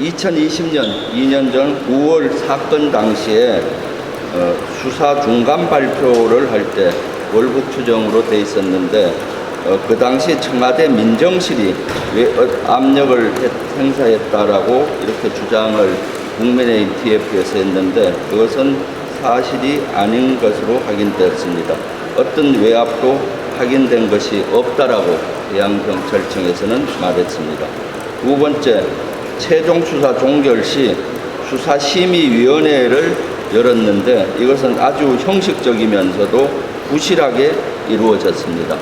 2020년 2년 전 9월 사건 당시에 어, 수사 중간 발표를 할 때 월북 추정으로 돼 있었는데 어, 그 당시 청와대 민정실이 압력을 했- 행사했다라고 이렇게 주장을 국민의힘 TF에서 했는데 그것은 사실이 아닌 것으로 확인되었습니다. 어떤 외압도 확인된 것이 없다라고 해양경찰청에서는 말했습니다. 두 번째, 최종 수사 종결 시 수사심의위원회를 열었는데 이것은 아주 형식적이면서도 부실하게 이루어졌습니다.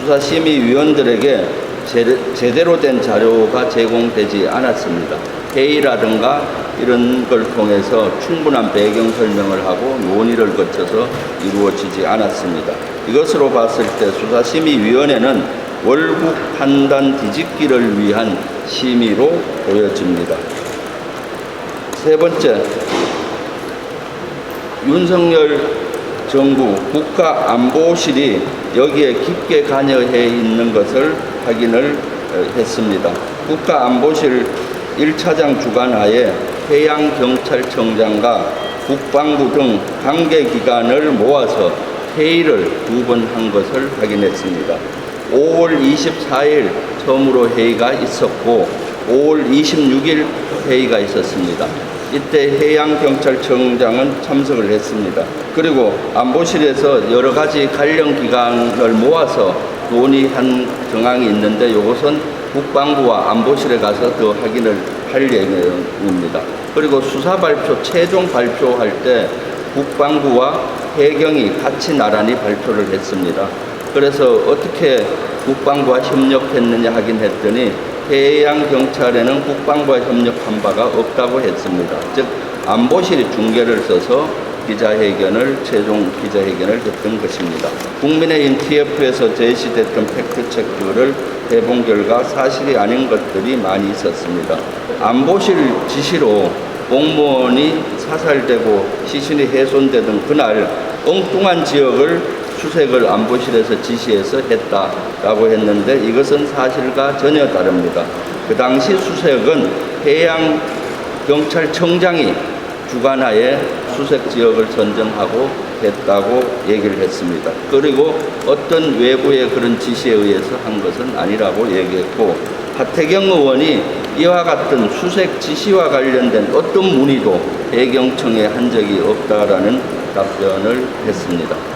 수사심의위원들에게 제- 제대로 된 자료가 제공되지 않았습니다. 회의라든가 이런 걸 통해서 충분한 배경 설명을 하고 논의를 거쳐서 이루어지지 않았습니다. 이것으로 봤을 때 수사심의위원회는 월북 판단 뒤집기를 위한 심의로 보여집니다. 세 번째, 윤석열 정부 국가안보실이 여기에 깊게 관여해 있는 것을 확인을 어, 했습니다. 국가안보실 1차장 주관하에 해양경찰청장과 국방부 등 관계기관을 모아서 회의를 두 번 한 것을 확인했습니다. 5월 24일 처음으로 회의가 있었고 5월 26일 회의가 있었습니다. 이때 해양경찰청장은 참석을 했습니다. 그리고 안보실에서 여러 가지 관련 기관을 모아서 논의한 정황이 있는데 이것은 국방부와 안보실에 가서 더 확인을 할 예정입니다. 그리고 수사 발표, 최종 발표할 때 국방부와 해경이 같이 나란히 발표를 했습니다. 그래서 어떻게 국방부와 협력했느냐 하긴 했더니 해양경찰에는 국방부와 협력한 바가 없다고 했습니다. 즉 안보실이 중계를 써서 기자회견을 최종 기자회견을 했던 것입니다. 국민의힘 TF에서 제시됐던 팩트체크를 해본 결과 사실이 아닌 것들이 많이 있었습니다. 안보실 지시로 공무원이 사살되고 시신이 훼손되던 그날 엉뚱한 지역을 수색을 안보실에서 지시해서 했다라고 했는데 이것은 사실과 전혀 다릅니다. 그 당시 수색은 해양 경찰청장이 주관하에 수색 지역을 선정하고 했다고 얘기를 했습니다. 그리고 어떤 외부의 그런 지시에 의해서 한 것은 아니라고 얘기했고 하태경 의원이 이와 같은 수색 지시와 관련된 어떤 문의도 해경청에 한 적이 없다라는 답변을 했습니다.